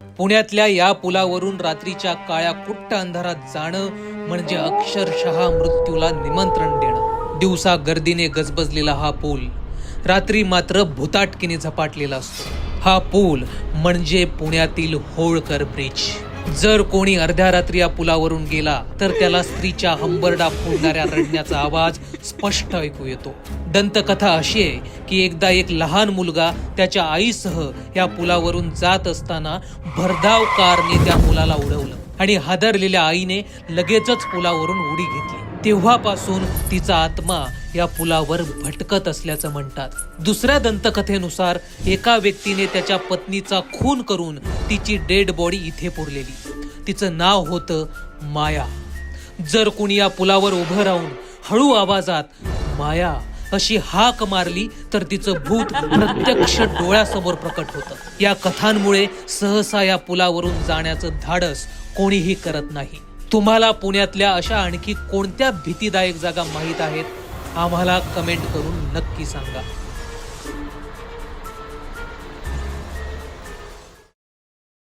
पुण्यातल्या या पुलावरून रात्रीच्या काळ्या कुट्ट अंधारात जाणं म्हणजे अक्षरशः मृत्यूला निमंत्रण देणं. दिवसा गर्दीने गजबजलेला हा पूल. रात्री मात्र भुताटकीने झपाटलेला असतो. हा पूल म्हणजे पुण्यातील होळकर ब्रिज. जर कोणी अर्ध्या रात्री या पुलावरून गेला तर त्याला स्त्रीच्या हंबरडा फोडणाऱ्या रडण्याचा आवाज स्पष्ट ऐकू येतो. दंतकथा अशी आहे की एकदा एक लहान मुलगा त्याच्या आईसह या पुलावरून जात असताना भरधाव कारने त्या मुलाला उडवलं आणि हादरलेल्या आईने लगेचच पुलावरून उडी घेतली. तेव्हापासून तिचा आत्मा या पुलावर भटकत असल्याचं म्हणतात. दुसऱ्या दंतकथेनुसार एका व्यक्तीने त्याच्या पत्नीचा खून करून तिची डेड बॉडी इथे पुरलेली. तिचं नाव होतं माया. जर कुणी या पुलावर उभं राहून हळू आवाजात माया अशी हाक मारली तर तिचं भूत प्रत्यक्ष डोळ्यासमोर प्रकट होतं. या कथांमुळे सहसा या पुलावरून जाण्याचं धाडस कोणीही करत नाही. तुम्हाला पुण्यातल्या अशा आणखी कोणत्या भीतीदायक जागा माहीत आहेत आम्हाला कमेंट करून नक्की सांगा.